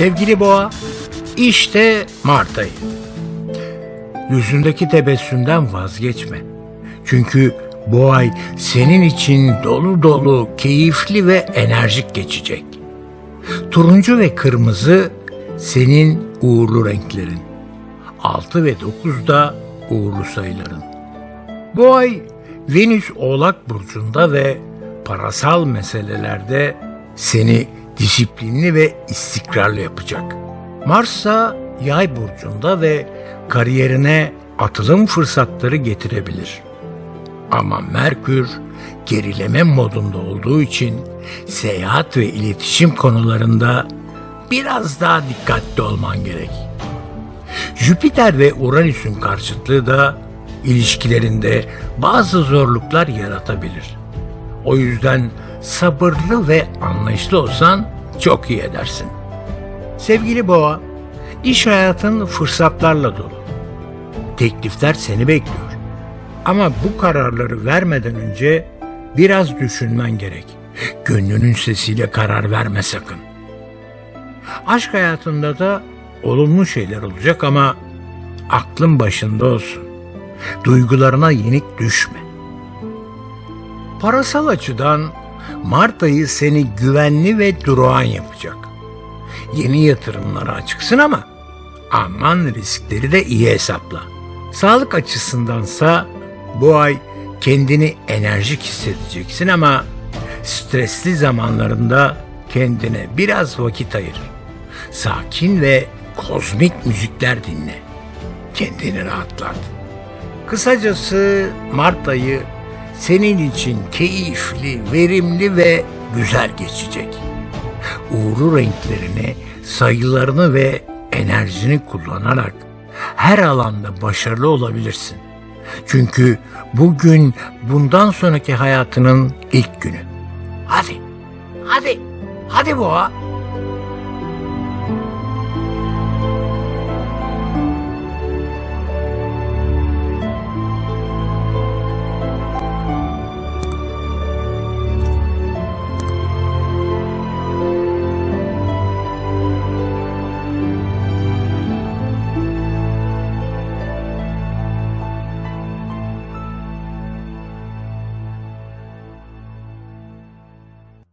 Sevgili boğa, işte Mart ayı. Yüzündeki tebessümden vazgeçme. Çünkü bu ay senin için dolu dolu, keyifli ve enerjik geçecek. Turuncu ve kırmızı senin uğurlu renklerin. 6 ve 9 da uğurlu sayıların. Bu ay Venüs Oğlak Burcu'nda ve parasal meselelerde seni disiplinli ve istikrarlı yapacak. Mars ise Yay Burcu'nda ve kariyerine atılım fırsatları getirebilir. Ama Merkür gerileme modunda olduğu için seyahat ve iletişim konularında biraz daha dikkatli olman gerek. Jüpiter ve Uranüs'ün karşıtlığı da ilişkilerinde bazı zorluklar yaratabilir. O yüzden sabırlı ve anlayışlı olsan çok iyi edersin. Sevgili Boğa, iş hayatın fırsatlarla dolu. Teklifler seni bekliyor. Ama bu kararları vermeden önce biraz düşünmen gerek. Gönlünün sesiyle karar verme sakın. Aşk hayatında da olumlu şeyler olacak ama aklın başında olsun. Duygularına yenik düşme. Parasal açıdan Mart ayı seni güvenli ve durağan yapacak. Yeni yatırımlara açıksın ama aman riskleri de iyi hesapla. Sağlık açısındansa bu ay kendini enerjik hissedeceksin ama stresli zamanlarında kendine biraz vakit ayır. Sakin ve kozmik müzikler dinle. Kendini rahatlat. Kısacası Mart ayı senin için keyifli, verimli ve güzel geçecek. Uğurlu renklerini, sayılarını ve enerjini kullanarak her alanda başarılı olabilirsin. Çünkü bugün bundan sonraki hayatının ilk günü. Hadi, hadi, hadi boğa.